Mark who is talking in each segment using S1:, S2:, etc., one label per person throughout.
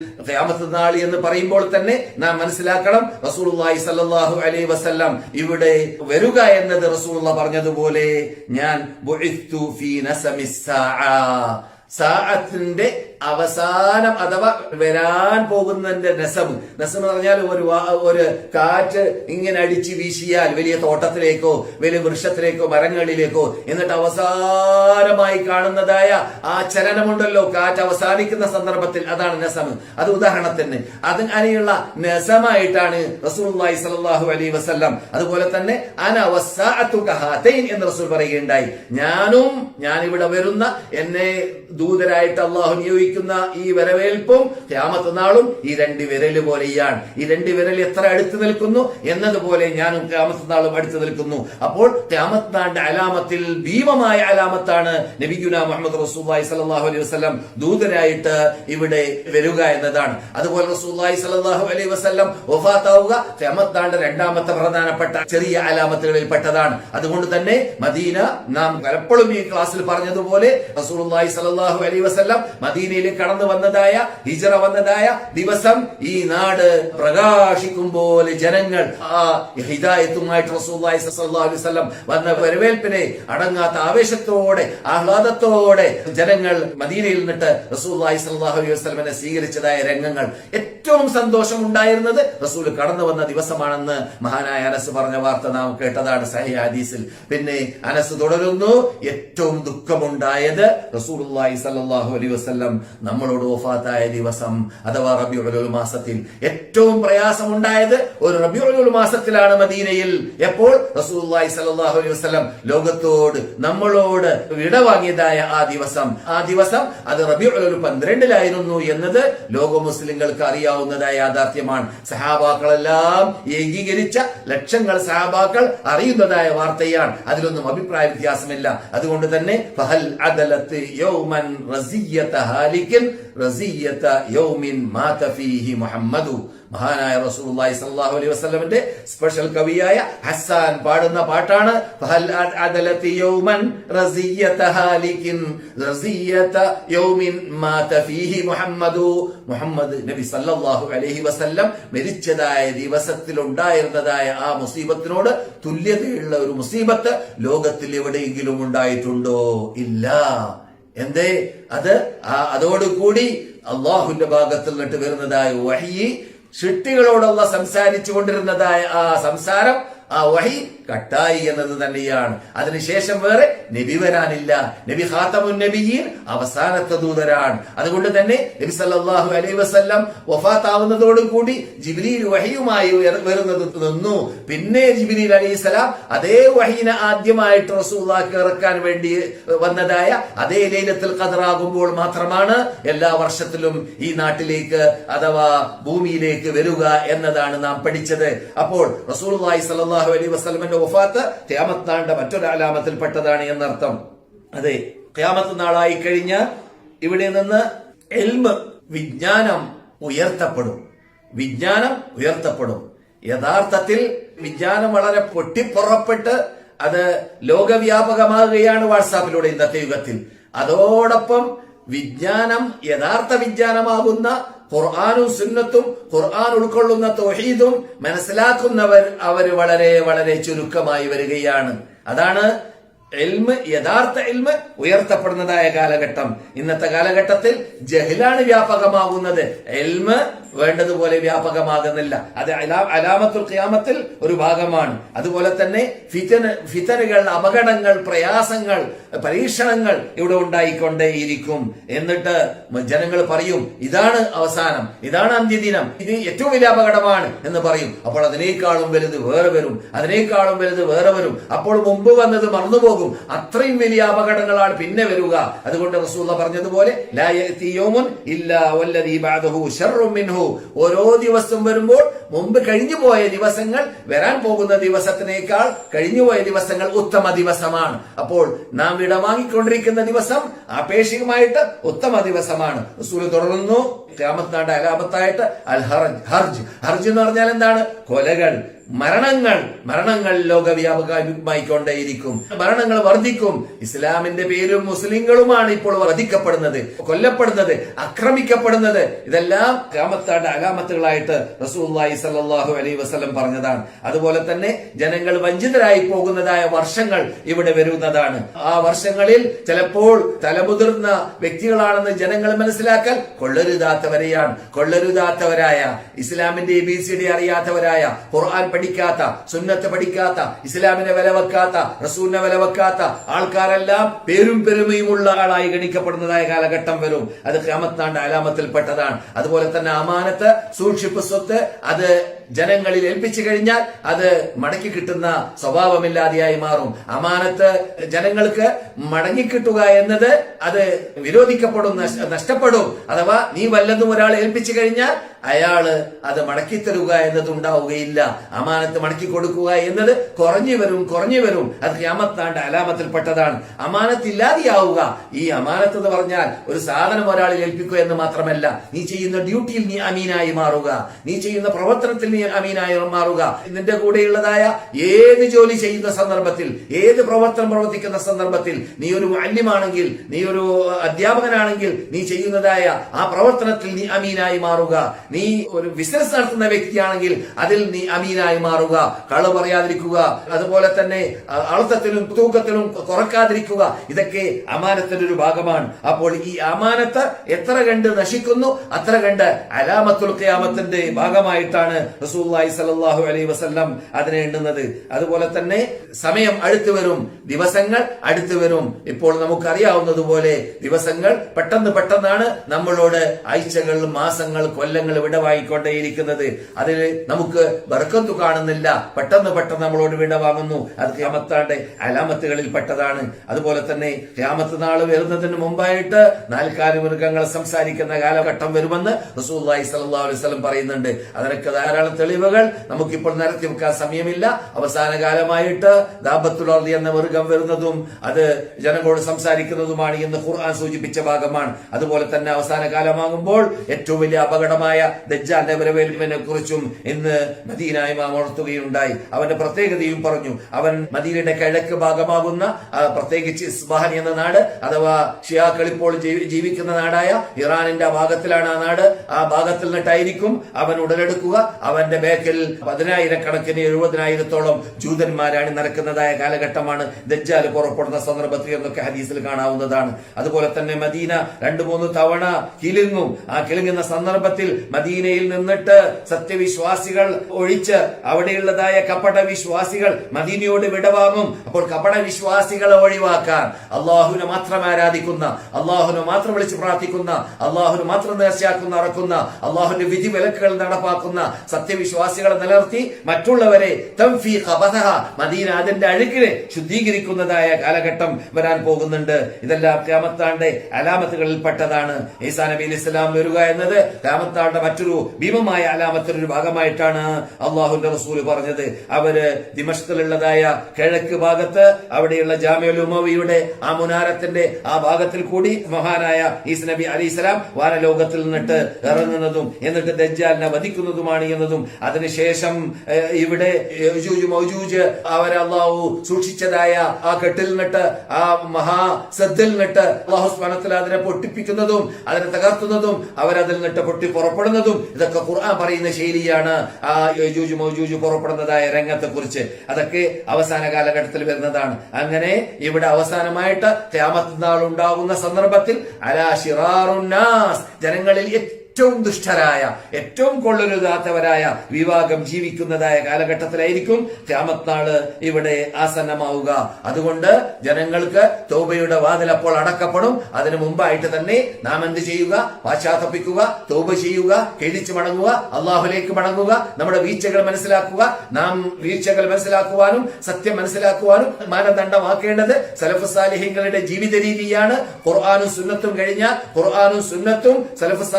S1: ഖിയാമത്ത് നാളി എന്ന് പറയുമ്പോൾ തന്നെ നാം മനസ്സിലാക്കണം റസൂലുള്ളാഹി സല്ലല്ലാഹു അലൈഹി വസല്ലം ഇവിടെ വരിക എന്നത് റസൂലുള്ള പറഞ്ഞതുപോലെ ഞാൻ അവസാനം അഥവാ വരാൻ പോകുന്നതിന്റെ നസബ്. നസം എന്ന് പറഞ്ഞാൽ ഒരു ഒരു കാറ്റ് ഇങ്ങനെ അടിച്ച് വീശിയാൽ വലിയ തോട്ടത്തിലേക്കോ വലിയ വൃക്ഷത്തിലേക്കോ മരങ്ങളിലേക്കോ എന്നിട്ട് അവസാനമായി കാണുന്നതായ ആ ചലനമുണ്ടല്ലോ. കാറ്റ് അവസാനിക്കുന്ന സന്ദർഭത്തിൽ അതാണ് നസം അത് ഉദാഹരണത്തിന് അതിനുള്ള നസമായിട്ടാണ് റസൂലുള്ളാഹി സലാഹു അലൈഹി വസല്ലം അതുപോലെ തന്നെ അന വസ്സാഅത്തു കഹാതൈൻ എന്ന് റസൂൽ പറയുകയുണ്ടായി. ഞാനും ഞാൻ ഇവിടെ വരുന്ന എന്നെ ദൂതരായിട്ട് അള്ളാഹു നിയോഗിക്കുന്ന ഈ വരവേൽപ്പും ക്യാമത്ത നാളും ഈ രണ്ട് വിരൽ പോലെയാണ്. ഈ രണ്ട് വിരൽ എത്ര അടുത്ത് നിൽക്കുന്നു? എന്നതുപോലെ ഞാനും ക്യാമത്ത നാളും അടുത്ത് നിൽക്കുന്നു. അപ്പോൾ ക്യാമത്ത് നാളിന്റെ അലാമത്തിൽ ഭീമമായ അലാമത്താണ് നബിഗുന മുഹമ്മദ് റസൂല്ലായി സലാഹു അലൈഹി വസ്ലം ദൂതരായിട്ട് ഇവിടെ വരിക എന്നതാണ്. അതുപോലെ റസൂല്ലായി സലാഹു അലൈഹി വസ്ലം ഒഫാത്താവുക നാളിന്റെ രണ്ടാമത്തെ പ്രധാനപ്പെട്ട ചെറിയ അലാമത്തുകളിൽ പെട്ടതാണ്. അതുകൊണ്ട് തന്നെ മദീന നാം പലപ്പോഴും ഈ ക്ലാസ്സിൽ പറഞ്ഞതുപോലെ റസൂലുള്ളാഹി സലാഹു അലൈഹി വസല്ലം മദീനയിലേക്ക് കടന്നു വന്നതായ ഹിജറ വന്നതായ ദിവസം ഈ നാട് പ്രകാശിക്കും പോലെ ജനങ്ങൾ ആ അലൈഹി വസല്ലം വന്ന വരവേൽപ്പിനെ അടങ്ങാത്ത ആവേശത്തോടെ ആഹ്ലാദത്തോടെ ജനങ്ങൾ മദീനയിൽ നിന്നിട്ട് റസൂലുള്ളാഹി സ്വല്ലല്ലാഹു അലൈഹി വസല്ലമനെ സ്വീകരിച്ചതായ രംഗങ്ങൾ ഏറ്റവും സന്തോഷം ഉണ്ടായിരുന്നത് റസൂൽ കടന്നു വന്ന ദിവസമാണെന്ന് മഹാനായ അനസ് പറഞ്ഞ വാർത്ത നാം കേട്ടതാണ് സഹി ഹദീസിൽ. പിന്നെ അനസ് തുടരുന്നു ഏറ്റവും ദുഃഖമുണ്ടായത് സല്ലല്ലാഹു അലൈഹി വസല്ലം നമ്മളോട് വഫാത്തായ ദിവസം അഥവാ റബിയുൽ മാസത്തിൽ ഏറ്റവും പ്രയാസമുണ്ടായത് ഒരു റബിയുൽ മാസത്തിലാണ് മദീനയിൽ. എപ്പോൾ? റസൂലുള്ളാഹി സലാഹു അലൈഹി വസല്ലം ലോകത്തോട് നമ്മളോട് വിടവാങ്ങിയതായ ആ ദിവസം. ആ ദിവസം അത് റബിയുൽ പന്ത്രണ്ടിലായിരുന്നു എന്നത് ലോക മുസ്ലിങ്ങൾക്ക് അറിയാവുന്നതായ യാഥാർത്ഥ്യമാണ്. സഹാബാക്കളെല്ലാം ഏകീകരിച്ച ലക്ഷങ്ങൾ സഹാബാക്കൾ അറിയുന്നതായ വാർത്തയാണ്. അതിലൊന്നും അഭിപ്രായ വ്യത്യാസമില്ല. അതുകൊണ്ട് തന്നെ ഫഹൽ അദലത്ത് യൗമൻ റസിയ്യത ഹാലിക്കിൻ റസിയ്യത യൗമിൻ മാത ഫീഹി മുഹമ്മദു. മഹാനായ റസൂലുള്ളാഹി സ്വല്ലല്ലാഹു അലൈഹി വസല്ലമന്റെ സ്പെഷ്യൽ കവിയായ ഹസ്സാൻ പാടുന്ന പാട്ടാണ്. ഫഹൽ അദലതി യൗമൻ റസിയത ഹാലിക്കിൻ. റസിയത യൗമിൻ മാത ഫീഹി മുഹമ്മദു. മുഹമ്മദ് നബി സ്വല്ലല്ലാഹു അലൈഹി വസല്ലം മരിച്ചതായ ദിവസത്തിൽ ഉണ്ടായിരുന്നതായ ആ മുസീബത്തിനോട് തുല്യതയുള്ള ഒരു മുസീബത്ത് ലോകത്തിൽ എവിടെയെങ്കിലും ഉണ്ടായിട്ടുണ്ടോ? ഇല്ല. എന്തേ? അത് അതോടുകൂടി അള്ളാഹുന്റെ ഭാഗത്തിൽ നിന്നിട്ട് വരുന്നതായ വഹി സൃഷ്ടികളോടുള്ള സംസാരിച്ചു കൊണ്ടിരുന്നതായ ആ സംസാരം ആ വഹി കട്ടായി എന്നത് തന്നെയാണ്. അതിനുശേഷം വേറെ നബി വരാനില്ല. നബി ഖാത്തമുൻ നബിയിൽ അവസാനത്തെ ദൂതരാണ്. അതുകൊണ്ട് തന്നെ നബി സല്ലാഹു അലൈഹി വസ്ല്ലാം വഫാത്താവുന്നതോടുകൂടി ജിബ്രീൽ വഹിയുമായി വരുന്നത് നിന്നു. പിന്നെ ജിബ്രീൽ അലൈഹിസ്സലാം അതേ വഹീനെ ആദ്യമായിട്ട് റസൂലുള്ളാഹിക്ക് ഇറക്കാൻ വേണ്ടി വന്നതായ അതേ ലൈലത്തുൽ കതറാകുമ്പോൾ മാത്രമാണ് എല്ലാ വർഷത്തിലും ഈ നാട്ടിലേക്ക് അഥവാ ഭൂമിയിലേക്ക് വരിക എന്നതാണ് നാം പഠിച്ചത്. അപ്പോൾ റസൂലുള്ളാഹി അലൈ അലൈഹി വസല്ലമയുടെ വഫാത്ത് ഖിയാമത്ത് നാളിന്റെ മറ്റൊരു അലാമത്തിൽ പെട്ടതാണ് എന്നർത്ഥം. അതെ ഖിയാമത്ത് നാളായി കഴിഞ്ഞ് ഇവിടെ നിന്ന് എൽമ് വിജ്ഞാനം ഉയർത്തപ്പെടും. വിജ്ഞാനം ഉയർത്തപ്പെടും. യഥാർത്ഥത്തിൽ വിജ്ഞാനം വളരെ പൊട്ടിപ്പുറപ്പെട്ട് അത് ലോകവ്യാപകമാകുകയാണ് വാട്സാപ്പിലൂടെ ഇന്നത്തെ യുഗത്തിൽ. അതോടൊപ്പം വിജ്ഞാനം യഥാർത്ഥ വിജ്ഞാനമാകുന്ന ഖുർആാനും സുന്നത്തും ഖുർആൻ ഉൾക്കൊള്ളുന്ന തൊഹീദും മനസ്സിലാക്കുന്നവർ അവർ വളരെ വളരെ ചുരുക്കമായി വരികയാണ്. അതാണ് എൽമ് യഥാർത്ഥ എൽമ് ഉയർത്തപ്പെടുന്നതായ കാലഘട്ടം. ഇന്നത്തെ കാലഘട്ടത്തിൽ ജഹിലാണ് വ്യാപകമാകുന്നത്. എൽമ് വേണ്ടതുപോലെ വ്യാപകമാകുന്നില്ല. അത് അലാമത്തുൽ ഖിയാമത്തിൽ ഒരു ഭാഗമാണ്. അതുപോലെ തന്നെ ഫിതന ഫിതനുകൾ അപകടങ്ങൾ പ്രയാസങ്ങൾ പരീക്ഷണങ്ങൾ ഇവിടെ ഉണ്ടായിക്കൊണ്ടേയിരിക്കും. എന്നിട്ട് ജനങ്ങൾ പറയും ഇതാണ് അവസാനം ഇതാണ് അന്ത്യദിനം ഇത് ഏറ്റവും വലിയ അപകടമാണ് എന്ന് പറയും. അപ്പോൾ അതിനേക്കാളും വലുത് വേറെ വരും അതിനേക്കാളും വലുത് വേറെ വരും. അപ്പോൾ മുമ്പ് വന്നത് മറന്നുപോകും. അത്രയും വലിയ അപകടങ്ങളാണ് പിന്നെ വരിക. അതുകൊണ്ട് റസൂല പറഞ്ഞതുപോലെ ഓരോ ദിവസം വരുമ്പോൾ മുമ്പ് കഴിഞ്ഞു പോയ ദിവസങ്ങൾ വരാൻ പോകുന്ന ദിവസത്തിനേക്കാൾ കഴിഞ്ഞുപോയ ദിവസങ്ങൾ ഉത്തമ ദിവസമാണ്. അപ്പോൾ നാം ഇടവാങ്ങിക്കൊണ്ടിരിക്കുന്ന ദിവസം ആപേക്ഷികമായിട്ട് ഉത്തമ ദിവസമാണ്. റസൂൽ തുടർന്നു ക്യാമത്ത് നാട് അലാമത്തായിട്ട് അൽ ഹർജ് ഹർജ്. ഹർജ് എന്ന് പറഞ്ഞാൽ എന്താണ്? കൊലകൾ. മരണങ്ങൾ മരണങ്ങൾ ലോകവ്യാപകമായിക്കൊണ്ടേയിരിക്കും. മരണങ്ങൾ വർദ്ധിക്കും. ഇസ്ലാമിന്റെ പേരും മുസ്ലിങ്ങളുമാണ് ഇപ്പോൾ വധിക്കപ്പെടുന്നത് കൊല്ലപ്പെടുന്നത് ആക്രമിക്കപ്പെടുന്നത്. ഇതെല്ലാം രാമത്താണ്ട് അലാമത്തുകളായിട്ട് റസൂല്ലായി സല്ലാഹു അലൈ വസ്ലം പറഞ്ഞതാണ്. അതുപോലെ തന്നെ ജനങ്ങൾ വഞ്ചിതരായി പോകുന്നതായ വർഷങ്ങൾ ഇവിടെ വരുന്നതാണ്. ആ വർഷങ്ങളിൽ ചിലപ്പോൾ തലമുതിർന്ന വ്യക്തികളാണെന്ന് ജനങ്ങൾ മനസ്സിലാക്കാൻ കൊള്ളരുതാത്തവരെയാണ്. കൊള്ളരുതാത്തവരായ ഇസ്ലാമിന്റെ ബി സി ഡി അറിയാത്തവരായ ഖുർആൻ പഠിക്കാത്ത സുന്നത്ത് പഠിക്കാത്ത ഇസ്ലാമിനെ വില വെക്കാത്ത റസൂലിനെ വില വെക്കാത്ത ആൾക്കാരെല്ലാം പേരും പെരുമയുമുള്ള ആളായി ഗണിക്കപ്പെടുന്നതായ കാലഘട്ടം വരും. അത് ക്യാമത്താണ്ട് അലാമത്തിൽപ്പെട്ടതാണ്. അതുപോലെ തന്നെ അമാനത്ത് സൂക്ഷിപ്പ് സ്വത്ത് അത് ജനങ്ങളിൽ ഏൽപ്പിച്ചു കഴിഞ്ഞാൽ അത് മടക്കി കിട്ടുന്ന സ്വഭാവമില്ലാതെയായി മാറും. അമാനത്ത് ജനങ്ങൾക്ക് മടങ്ങിക്കിട്ടുക എന്നത് അത് വിരോധിക്കപ്പെടും നഷ്- നഷ്ടപ്പെടും. അഥവാ നീ വല്ലതും ഒരാൾ ഏൽപ്പിച്ചു കഴിഞ്ഞാൽ അയാൾ അത് മടക്കി തരുക എന്നത് ഉണ്ടാവുകയില്ല. അമാനത്ത് മടക്കി കൊടുക്കുക എന്നത് കുറഞ്ഞു വരും കുറഞ്ഞു വരും. അത് ക്യാമത്താണ്ട് അലാമത്തിൽപ്പെട്ടതാണ്. അമാനത്ത് ഇല്ലാതെയാവുക. ഈ അമാനത്ത് എന്ന് പറഞ്ഞാൽ ഒരു സാധനം ഒരാളിൽ ഏൽപ്പിക്കുക എന്ന് മാത്രമല്ല നീ ചെയ്യുന്ന ഡ്യൂട്ടിയിൽ നീ അമീനായി മാറുക. നീ ചെയ്യുന്ന പ്രവർത്തനത്തിൽ നീ അമീനായി മാറുക. നിന്റെ കൂടെയുള്ളതായ ഏത് ജോലി ചെയ്യുന്ന സന്ദർഭത്തിൽ ഏത് പ്രവർത്തനം പ്രവർത്തിക്കുന്ന സന്ദർഭത്തിൽ നീ ഒരു മാന്യമാണെങ്കിൽ നീ ഒരു അധ്യാപകനാണെങ്കിൽ നീ ചെയ്യുന്നതായ ആ പ്രവർത്തനത്തിൽ നീ അമീനായി മാറുക. നീ ഒരു ബിസിനസ് നടത്തുന്ന വ്യക്തിയാണെങ്കിൽ അതിൽ നീ അമീനായി മാറുക. കൾ പറയാതിരിക്കുക. അതുപോലെ തന്നെ അളത്തത്തിലും തൂക്കത്തിലും കുറക്കാതിരിക്കുക. ഇതൊക്കെ അമാനത്തിന്റെ ഒരു ഭാഗമാണ്. അപ്പോൾ ഈ അമാനത്ത് എത്ര കണ്ട് നശിക്കുന്നു അത്ര കണ്ട് അലാമത്തുൽ ഖിയാമത്തിന്റെ ഭാഗമായിട്ടാണ് റസൂലുള്ളാഹി സലല്ലാഹു അലൈ വസല്ലം അതിനെ എണ്ണുന്നത്. അതുപോലെ തന്നെ സമയം അടുത്തു വരും ദിവസങ്ങൾ അടുത്തു വരും. ഇപ്പോൾ നമുക്കറിയാവുന്നതുപോലെ ദിവസങ്ങൾ പെട്ടെന്ന് പെട്ടെന്നാണ് നമ്മളോട് ആഴ്ചകൾ മാസങ്ങൾ കൊല്ലങ്ങൾ വിടവായിക്കൊണ്ടേയിരിക്കുന്നത് അതിൽ നമുക്ക് ബർക്കത്ത് കാണുന്നില്ല. പെട്ടെന്ന് പെട്ടെന്ന് നമ്മളോട് വിടവാങ്ങുന്നു അത് ക്യാമത്താണ്ട് അലാമത്തുകളിൽ പെട്ടതാണ്. അതുപോലെ തന്നെ ക്യാമത്ത് നാൾ വരുന്നതിന് മുമ്പായിട്ട് നാൽക്കാലി മൃഗങ്ങൾ സംസാരിക്കുന്ന കാലഘട്ടം വരുമെന്ന് റസൂല്ലായി സല്ലല്ലാഹു അലൈഹി പറയുന്നുണ്ട്. അതിനൊക്കെ ധാരാളം തെളിവുകൾ നമുക്കിപ്പോൾ നിരത്തി വെക്കാൻ സമയമില്ല. അവസാന കാലമായിട്ട് ദാബത്തുലർദി എന്ന മൃഗം വരുന്നതും അത് ജനങ്ങളോട് സംസാരിക്കുന്നതുമാണ് എന്ന് ഖുർആൻ സൂചിപ്പിച്ച ഭാഗമാണ്. അതുപോലെ തന്നെ അവസാന കാലമാകുമ്പോൾ ഏറ്റവും വലിയ അപകടമായ ദജ്ജാന്റെ വരവേൽപ്പിനെ കുറിച്ചും ഇന്ന് മദീന ഇമാം ഉണർത്തുകയുണ്ടായി. അവന്റെ പ്രത്യേകതയും പറഞ്ഞു അവൻ മദീനയുടെ കിഴക്ക് ഭാഗമാകുന്ന പ്രത്യേകിച്ച് ഇസ്ബഹാൻ എന്ന നാട് അഥവാ ഷിയാക്കൾ ഇപ്പോൾ ജീവിക്കുന്ന നാടായ ഇറാനിന്റെ ഭാഗത്തിലാണ് ആ നാട്. ആ ഭാഗത്തിൽ നിന്നിട്ടായിരിക്കും അവൻ ഉടലെടുക്കുക. അവന്റെ ബേക്കിൽ പതിനായിരക്കണക്കിന് എഴുപതിനായിരത്തോളം ജൂതന്മാരാണ് നടക്കുന്നതായ കാലഘട്ടമാണ് ദജ്ജാൽ പുറപ്പെടുന്ന സന്ദർഭത്തിൽ എന്നൊക്കെ ഹദീസിൽ കാണാവുന്നതാണ്. അതുപോലെ തന്നെ മദീന രണ്ടു മൂന്ന് തവണ കിലുങ്ങും. ആ കിലുങ്ങുന്ന സന്ദർഭത്തിൽ മദീനയിൽ നിന്നിട്ട് സത്യവിശ്വാസികൾ ഒഴിച്ച് അവിടെയുള്ളതായ കപട വിശ്വാസികൾ മദീനയോട് വിടവാങ്ങും. അപ്പോൾ കപട വിശ്വാസികളെ ഒഴിവാക്കാൻ അള്ളാഹുവിനെ മാത്രം ആരാധിക്കുന്ന അള്ളാഹുവിനെ മാത്രം വിളിച്ച് പ്രാർത്ഥിക്കുന്ന അള്ളാഹുനെ മാത്രം നേർച്ചയാക്കുന്ന അറക്കുന്ന അള്ളാഹുവിന്റെ വിധി വിലക്കുകൾ നടപ്പാക്കുന്ന സത്യവിശ്വാസികളെ നിലനിർത്തി മറ്റുള്ളവരെ മദീന അതിന്റെ അഴുക്കിനെ ശുദ്ധീകരിക്കുന്നതായ കാലഘട്ടം വരാൻ പോകുന്നുണ്ട്. ഇതെല്ലാം ക്യാമത്താണ്ട് അലാമത്തുകളിൽ പെട്ടതാണ് ഈസാ നബി ഇസ്ലാം വരിക എന്നത് ക്യാമത്താണ്ട് മറ്റൊരു ഭീമമായ അലാമത്തിന്റെ ഒരു ഭാഗമായിട്ടാണ് അള്ളാഹുന്റെ റസൂൽ പറഞ്ഞത്. അവർ ദിമഷ്കിലുള്ളതായ കിഴക്ക് ഭാഗത്ത് അവിടെയുള്ള ജാമ്യൽ ആ മുനാരത്തിന്റെ ആ ഭാഗത്തിൽ കൂടി മഹാനായ ഈസ് നബി അലി ഇസ്ലാം വാനലോകത്തിൽ നിന്നിട്ട് ഇറങ്ങുന്നതും എന്നിട്ട് ദജ്ജാലിനെ വധിക്കുന്നതുമാണ് എന്നതും അതിനുശേഷം ഇവിടെ അവരെ അള്ളാഹു സൂക്ഷിച്ചതായ ആ കെട്ടിൽ നിട്ട് ആ മഹാസദ്ദിൽ നിട്ട് അള്ളാഹു സ്മരണത്തിൽ അതിനെ പൊട്ടിപ്പിക്കുന്നതും അതിനെ തകർത്തുന്നതും അവരതിൽ നിട്ട് പൊട്ടി പുറപ്പെടുന്നതും ഇതൊക്കെ ഖുർആൻ പറയുന്ന ശൈലിയാണ് ആ യജൂജ് മൗജൂജ് പുറപ്പെടുന്നതായ രംഗത്തെ കുറിച്ച് അതൊക്കെ അവസാന കാലഘട്ടത്തിൽ വരുന്നതാണ്. അങ്ങനെ ഇവിടെ അവസാനമായിട്ട് ക്യാമത്തനാൾ നാൾ ഉണ്ടാകുന്ന സന്ദർഭത്തിൽ അലാ ഷിറാറുന്നാസ് ജനങ്ങളിൽ ഏറ്റവും ദുഷ്ടരായ ഏറ്റവും കൊള്ളരുതാത്തവരായ വിവാഹം ജീവിക്കുന്നതായ കാലഘട്ടത്തിലായിരിക്കും ക്യാമത്നാൾ ഇവിടെ ആസന്നമാവുക. അതുകൊണ്ട് ജനങ്ങൾക്ക് തോബയുടെ വാതിൽ അപ്പോൾ അടക്കപ്പെടും. അതിനു മുമ്പായിട്ട് തന്നെ നാം എന്ത് ചെയ്യുക? പാശ്ചാത്തപ്പിക്കുക തോബ ചെയ്യുക കെഴിച്ചു മടങ്ങുക അള്ളാഹുലേക്ക് മടങ്ങുക നമ്മുടെ വീഴ്ചകൾ മനസ്സിലാക്കുക നാം വീഴ്ചകൾ മനസ്സിലാക്കുവാനും സത്യം മനസ്സിലാക്കുവാനും മാനദണ്ഡമാക്കേണ്ടത് സലഫ് സാലിഹ്യങ്ങളുടെ ജീവിത രീതിയാണ് ഖുർആാനും സുന്നത്തും കഴിഞ്ഞ ഖുർആാനും സുന്നത്തും സലഫ്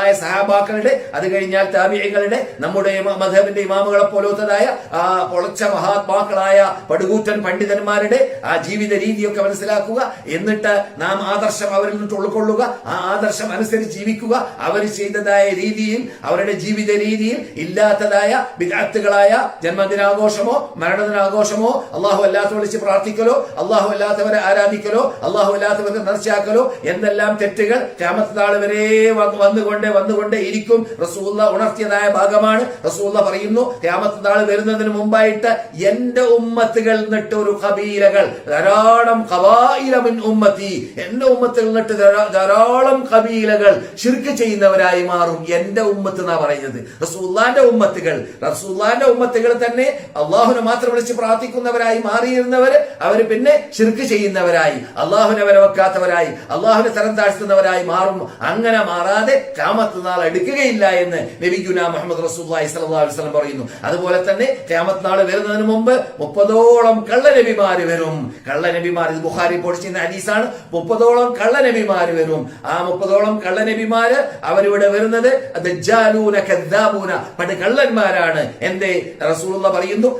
S1: മഹാന്മാരായ സഹാബാക്കളുടെ അത് കഴിഞ്ഞാൽ താബിയങ്ങളുടെ നമ്മുടെ മധബിന്റെ ഇമാമുകളെ പോലത്തതായ ആ പൊളച്ച മഹാത്മാക്കളായ പടുകൂറ്റൻ പണ്ഡിതന്മാരുടെ ആ ജീവിത രീതിയൊക്കെ മനസ്സിലാക്കുക. എന്നിട്ട് നാം ആദർശം അവരിൽ നിന്ന് ഉൾക്കൊള്ളുക. ആ ആദർശം അനുസരിച്ച് ജീവിക്കുക. അവർ ചെയ്തതായ രീതിയിൽ അവരുടെ ജീവിത രീതിയിൽ ഇല്ലാത്തതായ വിദഗ്ധകളായ ജന്മദിനാഘോഷമോ മരണദിനാഘോഷമോ അള്ളാഹു അല്ലാത്ത വിളിച്ച് പ്രാർത്ഥിക്കലോ അള്ളാഹു അല്ലാത്തവരെ ആരാധിക്കലോ അള്ളാഹു അല്ലാത്തവരെ നർച്ചയാക്കലോ എന്തെല്ലാം തെറ്റുകൾ രാമത്ത് നാൾ വരെ വന്ന് വന്നുകൊണ്ട് വന്നുകൊണ്ടേ ഇരിക്കും റസൂല്ല ഉണർത്തിയതായ ഭാഗമാണ്. റസൂല്ല പറയുന്നു രാമത്ത് നാൾ വരുന്നതിന് മുമ്പായിട്ട് എന്റെ ഉമ്മത്തുകൾ നിട്ട് ഒരു കബീലകൾ ധാരാളം കവായിരമിൻ ഉമ്മത്തി. എന്റെ ഉമ്മത്തിൽ നിട്ട് ധാരാ- ധാരാളം കബീലകൾ ഷിർക്ക് ചെയ്യുന്നവരായി മാറും. എന്റെ ഉമ്മത്ത് എന്നാ പറയുന്നത്? റസൂല്ലാന്റെ ഉമ്മത്തുകൾ. റസൂല്ലാന്റെ ഉമ്മത്തുകൾ തന്നെ അള്ളാഹുനെ മാത്രം വിളിച്ച് പ്രാർത്ഥിക്കുന്നവരായി മാറിയിരുന്നവർ അവർ പിന്നെ ഷിർക്ക് ചെയ്യുന്നവരായി അള്ളാഹുനെ വരവെക്കാത്തവരായി വെക്കാത്തവരായി അള്ളാഹുനെ തരം താഴ്ത്തുന്നവരായി മാറും. അങ്ങനെ മാറാതെ ക്യാമത്ത് നാൾ എടുക്കുകയില്ല എന്ന് നബിഗുന മുഹമ്മദ് റസൂല്ലായി അലൈഹി വസല്ലം പറയുന്നു. അതുപോലെ തന്നെ ക്യാമത്ത് നാൾ വരുന്നതിന് മുമ്പ് മുപ്പതോളം കള്ളനബിമാര് വരും. കള്ളനബിമാർ ഇത് ബുഖാരി പൊടിച്ചിരുന്ന ഹദീസാണ്. മുപ്പതോളം കള്ളനബിമാര് വരും. ആ മുപ്പതോളം കള്ളനബിമാര് അവരിവിടെ വരുന്നത് പണ്ട് കള്ളന്മാരാണ്. എന്റെ റസൂലുള്ള പറയുന്നു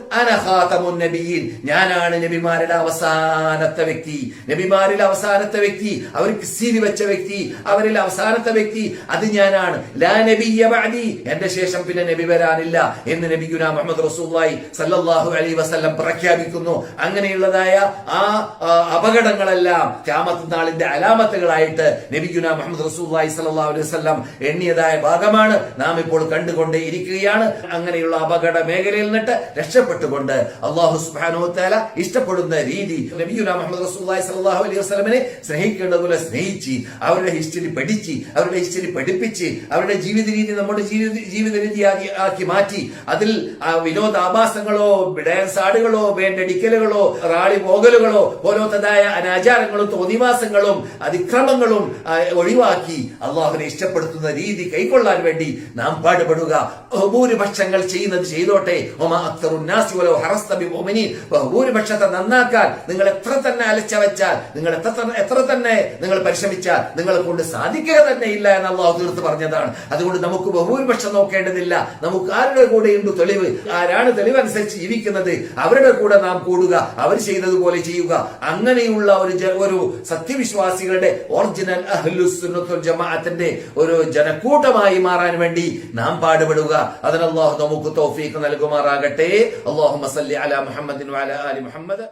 S1: നബിയിൽ ഞാനാണ് നബിമാരുടെ അവസാനത്തെ വ്യക്തി. നബിമാരിൽ അവസാനത്തെ വ്യക്തി അവർക്ക് സീരി വെച്ച വ്യക്തി അവരിൽ അവസാനത്തെ വ്യക്തി അത് ഞാനാണ്. എന്റെ ശേഷം പിന്നെ നബി വരാനില്ല എന്ന് നബിഗുന മുഹമ്മദ് റസൂലുള്ളാഹി സല്ലല്ലാഹു അലൈഹി വസല്ലം പ്രഖ്യാപിക്കുന്നു. അങ്ങനെയുള്ളതായ ആ ആ, അപകടങ്ങളെല്ലാം ക്യാമത്ത് നാളിന്റെ അലാമത്തുകളായിട്ട് നബിഗുന മുഹമ്മദ് റസൂലുള്ളാഹി സല്ലല്ലാഹു അലൈഹി വസല്ലം എണ്ണിയതായ ഭാഗമാണ്. നാം ഇപ്പോൾ കണ്ടുകൊണ്ടേ ഇരിക്കുകയാണ്. അങ്ങനെയുള്ള അപകട മേഖലയിൽ നിന്നിട്ട് രക്ഷപ്പെട്ടുകൊണ്ട് അള്ളാഹു സുബ്ഹാനഹു താല ഇഷ്ടപ്പെടുന്ന രീതി നബിയുന മുഹമ്മദ് റസൂലുള്ളാഹി സല്ലല്ലാഹു അലൈഹി വസല്ലമനെ സ്നേഹിക്കേണ്ടതുപോലെ സ്നേഹിച്ച് അവരുടെ ഹിസ്റ്ററി പഠിച്ച് അവരുടെ ഹിസ്റ്ററി പഠിപ്പിച്ച് അവരുടെ ജീവിത രീതി നമ്മുടെ ജീവിത ജീവിത രീതി ആക്കി- മാറ്റി. അതിൽ വിനോദാഭാസങ്ങളോ വിനോദ ആഭാസങ്ങളോ ഡാൻസ് ആടുകളോ വേണ്ടടിക്കലുകളോ റാളി പോകലുകളോ പോലത്തതായ അനാചാരങ്ങളും തോന്നിവാസങ്ങളും അതിക്രമങ്ങളും ഒഴിവാക്കി അള്ളാഹുനെ ഇഷ്ടപ്പെടുത്തുന്ന രീതി കൈക്കൊള്ളാൻ വേണ്ടി നാം പാടുപെടുക. ബഹുഭൂരിപക്ഷങ്ങൾ ചെയ്യുന്നത് ചെയ്തോട്ടെ. ഭൂരിപക്ഷത്തെ നന്നാക്കാൻ നിങ്ങൾ എത്ര തന്നെ അലച്ച വെച്ചാൽ നിങ്ങൾ എത്ര എത്ര തന്നെ നിങ്ങൾ പരിശ്രമിച്ചാൽ നിങ്ങളെ കൊണ്ട് സാധിക്കുക തന്നെ ഇല്ല എന്ന് അള്ളാഹു തീർത്ത് പറഞ്ഞതാണ്. അതുകൊണ്ട് നമുക്ക് ബഹുഭൂരിപക്ഷം നോക്കേണ്ടതില്ല. നമുക്ക് ആരുടെ കൂടെയുണ്ട് തെളിവ്? ആരാണ് തെളിവ് അനുസരിച്ച് ജീവിക്കുന്നത്? അവരുടെ കൂടെ നാം കൂടുക അവർ ചെയ്തതുപോലെ ചെയ്യുക. അങ്ങനെയുള്ള ഒരു ഒരു സത്യവിശ്വാസികളുടെ ഒറിജിനൽ ജമാഅത്തിന്റെ ഒരു ജനക്കൂട്ടമായി മാറാൻ വേണ്ടി നാം പാടുപെടുക. അതിന് അള്ളാഹു നമുക്ക് തൗഫീഖ് നൽകുമാറാകട്ടെ. അള്ളാഹു മസല്ലി അല മുഹമ്മദിൻ മുഹമ്മദ്.